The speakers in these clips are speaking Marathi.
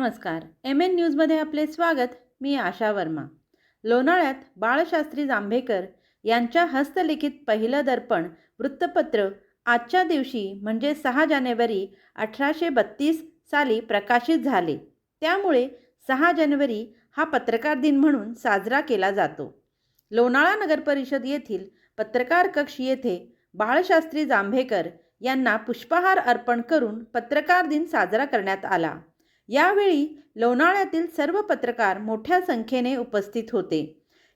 नमस्कार. एम एन न्यूजमध्ये आपले स्वागत. मी आशा वर्मा. लोणाळ्यात बाळशास्त्री जांभेकर यांच्या हस्तलिखित पहिलं दर्पण वृत्तपत्र आजच्या दिवशी म्हणजे सहा जानेवारी अठराशे बत्तीस साली प्रकाशित झाले. त्यामुळे सहा जानेवारी हा पत्रकार दिन म्हणून साजरा केला जातो. लोणाळा नगरपरिषद येथील पत्रकार कक्ष येथे बाळशास्त्री जांभेकर यांना पुष्पहार अर्पण करून पत्रकार दिन साजरा करण्यात आला. यावेळी लोणाळ्यातील सर्व पत्रकार मोठ्या संख्येने उपस्थित होते.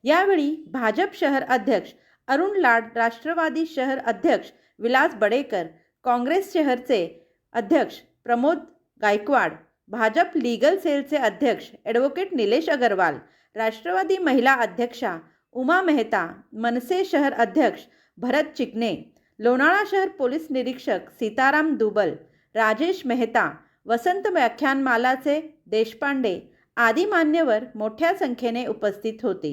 यावेळी भाजप शहर अध्यक्ष अरुण लाड राष्ट्रवादी शहर अध्यक्ष विलास बडेकर काँग्रेस शहरचे अध्यक्ष प्रमोद गायकवाड भाजप लीगल सेलचे अध्यक्ष ॲडव्होकेट निलेश अगरवाल राष्ट्रवादी महिला अध्यक्षा उमा मेहता मनसे शहर अध्यक्ष भरत चिकणे लोणाळा शहर पोलीस निरीक्षक सीताराम दुबल राजेश मेहता वसंत व्याख्यानमालाचे देशपांडे आदी मान्यवर मोठ्या संख्येने उपस्थित होते.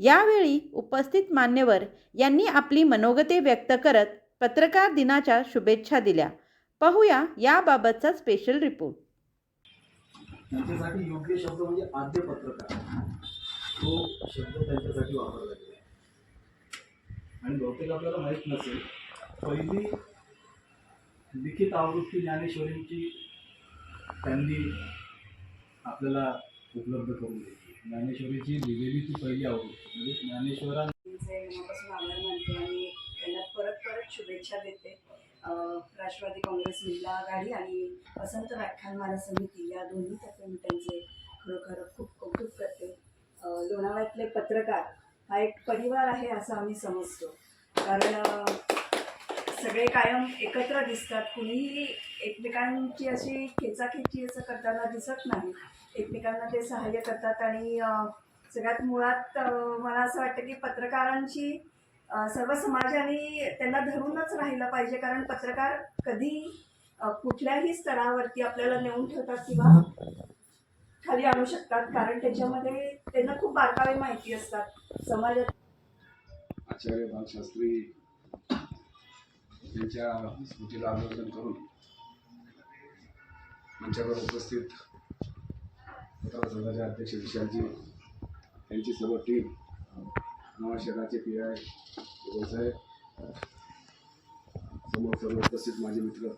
यावेळी उपस्थित मान्यवर यांनी आपली मनोगते व्यक्त करत पत्रकार दिनाच्या शुभेच्छा दिल्या. पाहूया याबाबतचा स्पेशल रिपोर्ट त्यांच्यासाठी योग्य शब्द म्हणजे आद्य पत्रकार. तो शब्द त्यांच्यासाठी वापरला गेला. आणि बहुतेक आपल्याला माहीत नसेल पहिली लिखित आवृत्ती ज्ञानेश्वरींची त्यांनी आपल्याला उपलब्ध करून दिली. ज्ञानेश्वरीची लिहिलेली ती पहिली आवृत्ती. म्हणजे ज्ञानेश्वरा मनापासून आभार मानते आणि त्यांना परत परत शुभेच्छा देते. राष्ट्रवादी काँग्रेस महिला आघाडी आणि वसंत व्याख्यानमाला समिती या दोन्ही तर्फे मी त्यांचे खरोखर खूप कौतुक करते. लोणावळ्यातले पत्रकार हा एक परिवार आहे असं आम्ही समजतो. कारण सगळे कायम एकत्र दिसतात. कुणीही एकमेकांची अशी खेचाखेची असं करताना दिसत नाही. एकमेकांना ते सहाय्य करतात आणि सगळ्यात मुळात मला असं वाटतं की पत्रकारांची सर्व समाजाने त्यांना धरूनच राहिलं पाहिजे. कारण पत्रकार कधी कुठल्याही स्तरावरती आपल्याला नेऊन ठेवतात किंवा खाली आणू शकतात. कारण त्याच्यामध्ये त्यांना खूप बारकावे माहिती असतात. समाजात आचार्य बालशास्त्री त्यांच्या स्मृतीला अभिवादन करून मंचावर उपस्थित संघाचे अध्यक्ष विशालजी यांची सर्व टीम नवा शहराचे पी आय साहेब समोर सर्व उपस्थित माझे मित्र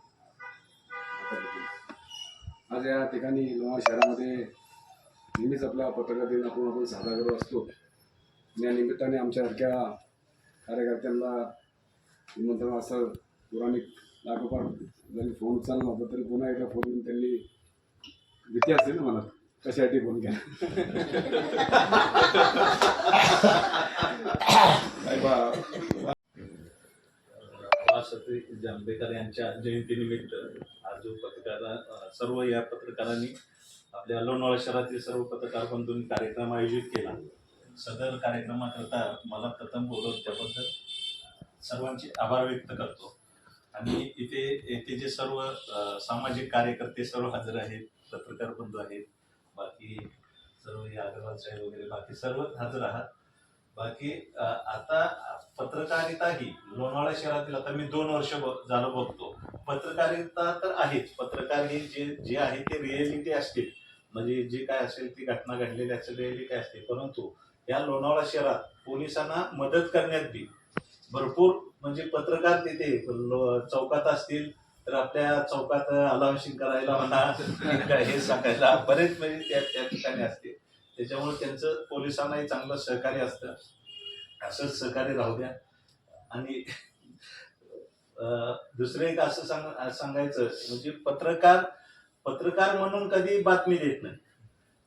आज या ठिकाणी नवा शहरामध्ये नेहमीच आपला पत्रकार दिन आपण आपण साजरा करत असतो. या निमित्ताने आमच्यासारख्या कार्यकर्त्यांना निमंत्रण असं पुराणिक लागोपाठ जरी फोन उचलला नव्हता तरी पुन्हा एकदा फोन येऊन त्यांनी भीती असते ना मला कशासाठी फोन केला? काय बा बाळासाहेब जांभेकर यांच्या जयंतीनिमित्त आज जो पत्रकार सर्व या पत्रकारांनी आपल्या लोणावळा शहरातील सर्व पत्रकार बंधूंनी कार्यक्रम आयोजित केला. सदर कार्यक्रमाकरता मला प्रथम बोलवत त्याबद्दल सर्वांचे आभार व्यक्त करतो. आणि इथे येथे जे सर्व सामाजिक कार्यकर्ते सर्व हजर आहेत पत्रकार बंधू आहेत बाकी सर्व हे अग्रवाल साहेब वगैरे बाकी सर्व हजर आहात. बाकी आता पत्रकारिता ही लोणावळा शहरातील आता मी दोन वर्ष झालं बघतो. पत्रकारिता तर आहेच. पत्रकार हे जे जे आहे ते रिअलिटी असतील. म्हणजे जे काय असेल ती घटना घडलेली असेल रिअलिटी असते. परंतु या लोणावळा शहरात पोलिसांना मदत करण्यात बी भरपूर म्हणजे पत्रकार तिथे चौकात असतील तर आपल्या चौकात अलावशिंग करायला म्हणा हे सांगायला बरेच म्हणजे त्या त्या ठिकाणी असते त्याच्यामुळे त्यांचं पोलिसांनाही चांगलं सहकार्य असतं. असंच सहकार्य राहू द्या. आणि दुसरं एक असं सांग सांगायचं म्हणजे पत्रकार पत्रकार म्हणून कधी बातमी देत नाही.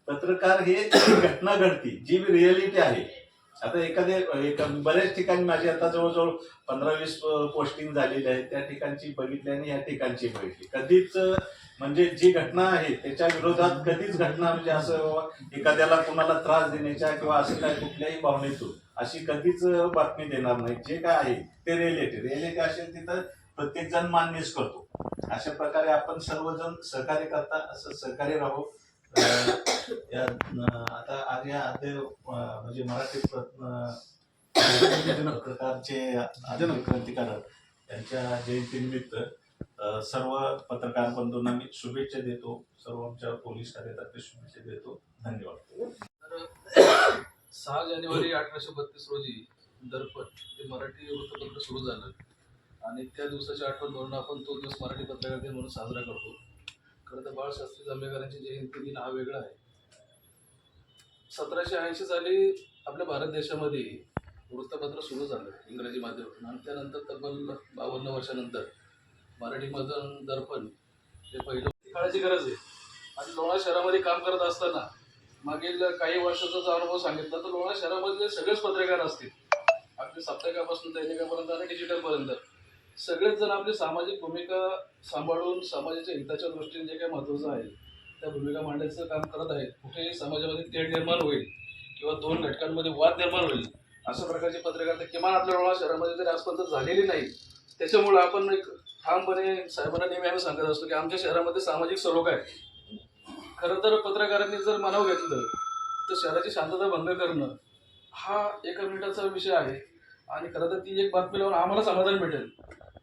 पत्रकार हे घटना घडती जी रिअलिटी आहे. आता एखादे एक बऱ्याच ठिकाणी माझी आता जवळजवळ पंधरा वीस पोस्टिंग झालेली आहे त्या ठिकाणची बघितली आणि या ठिकाणची बघितली. कधीच म्हणजे जी घटना आहे त्याच्या विरोधात कधीच घटना म्हणजे असं एखाद्याला कोणाला त्रास देण्याच्या किंवा असं काय कुठल्याही भावनेतून अशी कधीच बातमी देणार नाही. जे काय आहे ते रिलेटेड रिलेटेड असेल तिथं प्रत्येक जण मान्यच करतो. अशा प्रकारे आपण सर्वजण सहकार्य करता असं सहकार्य राहू. या आता आज या आद्य म्हणजे मराठी पत्रकारचे क्रांतिकारक यांच्या जयंतीनिमित्त सर्व पत्रकार बंधूंना मी शुभेच्छा देतो. सर्व आमच्या पोलीस कार्यातर्फे शुभेच्छा देतो. धन्यवाद. सहा जानेवारी अठराशे बत्तीस रोजी दर्पण हे मराठी वृत्तपत्र सुरू झालं. आणि त्या दिवसाची आठवण म्हणून आपण तो दिवस मराठी पत्रकार दिन म्हणून साजरा करतो. खरं तर बाळशास्त्री जांभेकरांची जयंती दिन हा वेगळा आहे. सतराशे ऐंशी साली आपल्या भारत देशामध्ये वृत्तपत्र सुरू झालं इंग्रजी माध्यमातून. आणि त्यानंतर तब्बल बावन्न वर्षानंतर मराठीमधून दर्पण हे पहिलं काळाची गरज आहे. आणि लोणार शहरामध्ये काम करत असताना मागील काही वर्षाचा जो अनुभव सांगितला तर लोणार शहरामधले सगळेच पत्रकार असतील. आपल्या साप्ताहिकापासून दैनिकापर्यंत आणि डिजिटलपर्यंत सगळेच जण आपली सामाजिक भूमिका सांभाळून समाजाच्या हिताच्या दृष्टीने जे काही महत्त्वाचं आहे त्या भूमिका मांडायचं काम करत आहेत कुठेही समाजामध्ये तेढ निर्माण होईल किंवा दोन घटकांमध्ये वाद निर्माण होईल अशा प्रकारचे पत्रकार तर किमान आपल्या शहरामध्ये जरी आजपर्यंत झालेली नाही त्याच्यामुळं आपण एक ठामपणे साहेबांना नेहमी आम्ही सांगत असतो की आमच्या शहरामध्ये सामाजिक सलोखा आहे. खरं तर पत्रकारांनी जर मनाव घेतलं तर शहराची शांतता भंग करणं हा एका मिनिटाचा विषय आहे. आणि खरं तर ती एक बातमी लावून आम्हाला समाधान भेटेल.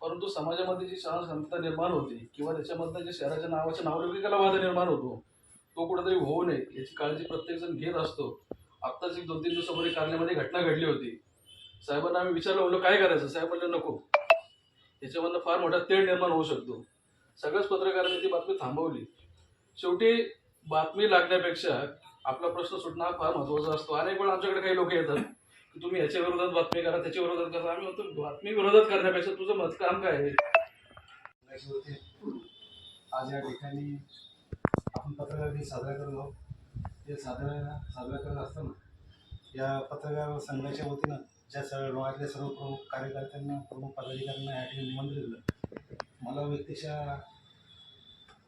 परंतु समाजामध्ये जी शांत शांतता निर्माण होते किंवा त्याच्यामधनं जे शहराच्या नावाच्या नावलौकिकाला वाद निर्माण होतो तो कुठेतरी होऊ नये याची काळजी प्रत्येकजण घेत असतो. आत्ताच एक दोन तीन दिवसापूर्वी कारण्यामध्ये घटना घडली होती. साहेबांना आम्ही विचारलं म्हणलं काय करायचं? साहेब म्हणले नको. याच्यामधनं फार मोठा तेढ निर्माण होऊ शकतो. सगळ्याच पत्रकारांनी ती बातमी थांबवली. शेवटी बातमी लागण्यापेक्षा आपला प्रश्न सुटणं हा फार महत्त्वाचा असतो. अनेक वेळा आमच्याकडे काही लोक येतात. की तुम्ही याच्या विरोधात बातमी करा त्याच्या विरोधात करा. आम्ही म्हणतो बातमी विरोधात करण्यापेक्षा तुझं मत काम काय आहे? आज या ठिकाणी आपण पत्रकार दिन साजरा करत आहोत. ते साजरा साजरा करत असताना या पत्रकार संघाच्या वतीनं ज्या सर्व लोकातल्या सर्व प्रमुख कार्यकर्त्यांना प्रमुख पदाधिकाऱ्यांना या ठिकाणी निमंत्रण दिलं. मला व्यक्तिशः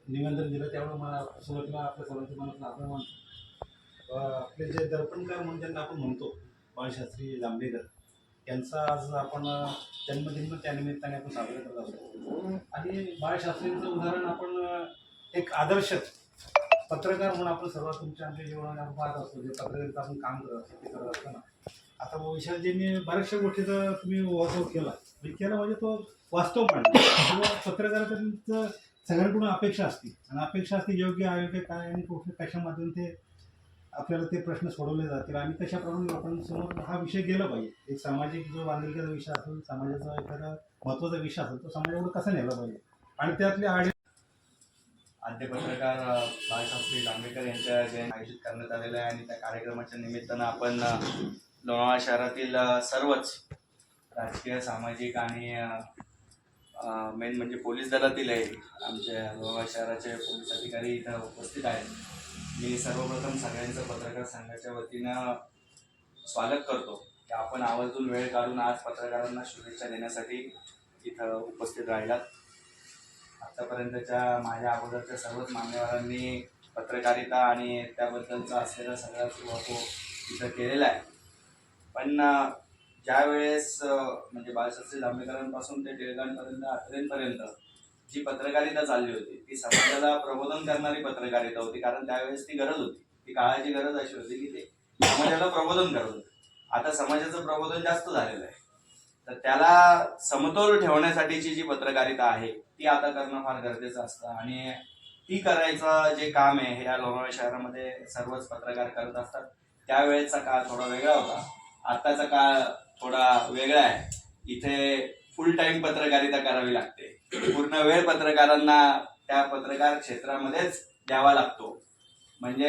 निमंत्रण दिलं त्यामुळे मला सुरुवातीला आपल्या सर्वांच्या मनातला आभार मानतो. आपले जे दर्पणकार म्हणून त्यांना आपण म्हणतो बाळशास्त्री जांभेकर यांचा आज आपण जन्मदिन त्यानिमित्ताने निमित्ताने आपण साजरा करत असतो आणि बाळशास्त्रींचं उदाहरण आपण एक आदर्श पत्रकार म्हणून आपण सर्वात तुमच्या आमच्या जीवनात आपण पाहत असतो जे पत्रकारिता आपण काम करत असतो ते करत असताना. आता विशालजींनी बऱ्याचशा गोष्टीचा तुम्ही वास्तव केला. म्हणजे केला म्हणजे तो वास्तव मांडला किंवा पत्रकारांचं सगळ्यांकडून अपेक्षा असते. आणि अपेक्षा असते योग्य आयोग्य काय आणि कुठल्या कशा माध्यम ते आपल्याला ते प्रश्न सोडवले जातील. आणि कशाप्रमाणे लोकांसमोर हा विषय गेला पाहिजे. एक सामाजिक जो बांधिलकीचा विषय असेल समाजाचा एखादा महत्त्वाचा विषय असेल तो समाजावर कसा नेला पाहिजे? आणि त्यातले आडे आद्य पत्रकार बाळशास्त्री जांभेकर यांच्या जयंती आयोजित करण्यात आलेलं आहे. आणि त्या कार्यक्रमाच्या निमित्तानं आपण लोणावळा शहरातील सर्वच राजकीय सामाजिक आणि मेन म्हणजे पोलीस दलातील आहे. आमच्या लोणावळा शहराचे पोलीस अधिकारी इथं उपस्थित आहेत. मी सर्वप्रथम सगळ्यांचं पत्रकार संघाच्या वतीनं स्वागत करतो. की आपण आवर्जून वेळ काढून आज पत्रकारांना शुभेच्छा देण्यासाठी इथं उपस्थित राहिलात. आतापर्यंतच्या माझ्या अगोदरच्या सर्वच मान्यवरांनी पत्रकारिता आणि त्याबद्दलचा असलेला सगळा तो इथं केलेला आहे. पण ज्यावेळेस म्हणजे बाळशास्त्री जांभेकरांपासून ते टिळकांपर्यंत आत्रेंपर्यंत जी पत्रकारिता चालली होती ती समाजाला प्रबोधन करणारी पत्रकारिता होती कारण त्यावेळेस ती गरज होती. ती काळाची गरज अशी होती की ते समाजाला प्रबोधन करत होते. आता समाजाचं प्रबोधन जास्त झालेलं आहे. तर त्याला समतोल ठेवण्यासाठीची जी पत्रकारिता आहे ती आता करणं फार गरजेचं असतं. आणि ती करायचं जे काम आहे हे या लोणावळा शहरामध्ये सर्वच पत्रकार करत असतात. त्यावेळेचा काळ थोडा वेगळा होता. आत्ताचा काळ थोडा वेगळा आहे. इथे फुल टाइम पत्रकारिता करावी लागते. पूर्ण वेळ पत्रकारांना त्या पत्रकार क्षेत्रामध्येच द्यावा लागतो. म्हणजे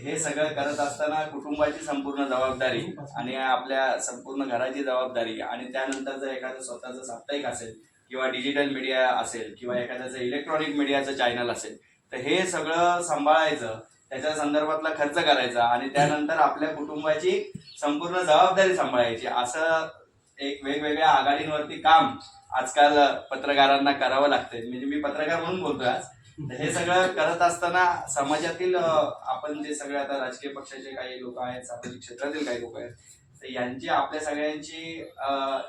हे सगळं करत असताना कुटुंबाची संपूर्ण जबाबदारी आणि आपल्या संपूर्ण घराची जबाबदारी आणि त्यानंतर जर एखादं स्वतःचं साप्ताहिक असेल किंवा डिजिटल मीडिया असेल किंवा एखाद्याचं इलेक्ट्रॉनिक मीडियाचं चॅनल असेल तर हे सगळं सांभाळायचं त्याच्या संदर्भातला खर्च करायचा आणि त्यानंतर आपल्या कुटुंबाची संपूर्ण जबाबदारी सांभाळायची असं एक वेगवेगळ्या आघाडींवरती काम आजकाल पत्रकारांना करावं लागतंय. म्हणजे मी पत्रकार म्हणून बोलतोय आज. हे सगळं करत असताना समाजातील आपण जे सगळे आता राजकीय पक्षाचे काही लोक आहेत सामाजिक क्षेत्रातील काही लोक आहेत तर यांची आपल्या सगळ्यांची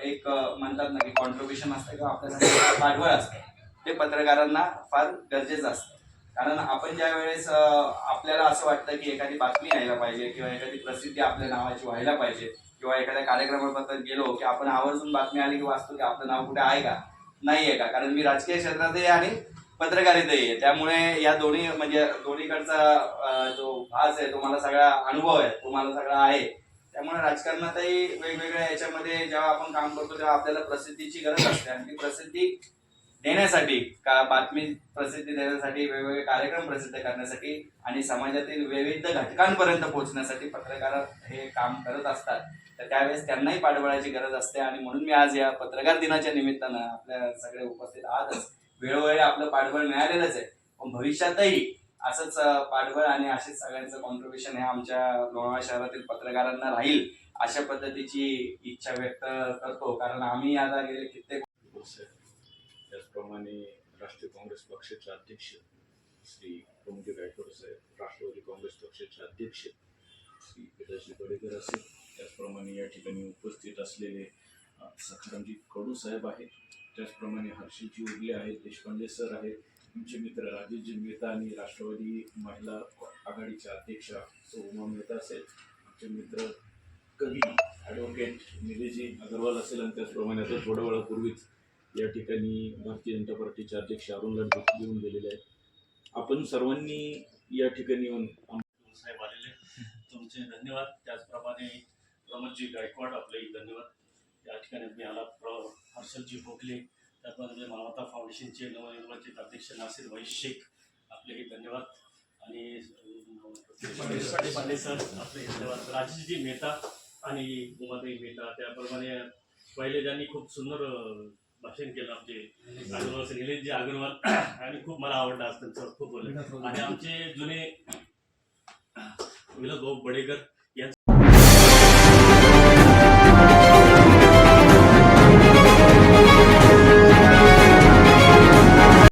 एक म्हणतात ना की कॉन्ट्रीब्युशन असतं किंवा आपल्या सगळ्यांना पाठबळ असतं. ते पत्रकारांना फार गरजेचं असतं. कारण आपण ज्या वेळेस आपल्याला असं वाटतं की एखादी बातमी यायला पाहिजे किंवा एखादी प्रसिद्धी आपल्या नावाची व्हायला पाहिजे किंवा एखाद्या कार्यक्रमाबद्दल गेलो की आपण आवर्जून बातमी आली की वाचतो की आपलं नाव कुठे आहे का? नाही आहे का? कारण मी राजकीय क्षेत्रातही आहे आणि पत्रकारितही आहे. त्यामुळे या दोन्ही म्हणजे दोन्हीकडचा जो भास आहे तो मला सगळा अनुभव आहे तो मला सगळा आहे. त्यामुळे राजकारणातही वेगवेगळ्या याच्यामध्ये जेव्हा आपण काम करतो तेव्हा आपल्याला प्रसिद्धीची गरज असते आणि ती प्रसिद्धी देण्यासाठी का बातमी प्रसिद्धी देण्यासाठी वेगवेगळे कार्यक्रम प्रसिद्ध करण्यासाठी आणि समाजातील विविध घटकांपर्यंत पोहोचण्यासाठी पत्रकार हे काम करत असतात तर त्यावेळेस त्यांनाही पाठबळाची गरज असते. आणि म्हणून मी आज या पत्रकार दिनाच्या निमित्तानं आपल्या सगळे उपस्थित आहातच. वेळोवेळी आपलं पाठबळ मिळालेलंच आहे. पण भविष्यातही असंच पाठबळ आणि असेच सगळ्यांचं कॉन्ट्रीब्युशन हे आमच्या लोणावळा शहरातील पत्रकारांना राहील अशा पद्धतीची इच्छा व्यक्त करतो. कारण आम्ही आता गेले कित्येक त्याचप्रमाणे राष्ट्रीय काँग्रेस पक्षाचे अध्यक्ष श्री प्रमुख गायकवाड साहेब राष्ट्रवादी काँग्रेस पक्षाचे अध्यक्ष श्री पिताजी पडेकर असेल त्याचप्रमाणे या ठिकाणी उपस्थित असलेले सखारामजी कडू साहेब आहेत. त्याचप्रमाणे हर्षिलजी उरले आहेत देशपांडे सर आहेत. आमचे मित्र राजेशजी मेहता आणि राष्ट्रवादी महिला आघाडीच्या अध्यक्षा उमा मेहता असेल आमचे मित्र कवी ॲडव्होकेट निलेजी अगरवाल असेल आणि त्याचप्रमाणे आता थोड्या वेळापूर्वीच या ठिकाणी भारतीय जनता पार्टीचे अध्यक्ष अरुण लाड देखील येऊन गेलेले आहेत. आपण सर्वांनी या ठिकाणी येऊन साहेब आलेले तुमचे धन्यवाद. त्याचप्रमाणे प्रमोदजी गायकवाड आपलेही धन्यवाद. या ठिकाणी मी आला. प्र हर्षलजी भोगले त्याचप्रमाणे मानवता फाउंडेशनचे नवनिर्वाचित अध्यक्ष नासिर भाई शेख आपलेही धन्यवाद. आणि पांडे सर आपले धन्यवाद. राजेशजी मेहता आणि उमाताई मेहता. त्याप्रमाणे पहिले ज्यांनी खूप सुंदर भाषण केलं आमचे अगरवाल निलेशजी अगरवाल आणि खूप मला आवडलं आज त्यांचं खूप बोललं आणि आमचे जुने विलास भाऊ बडेकर यांचं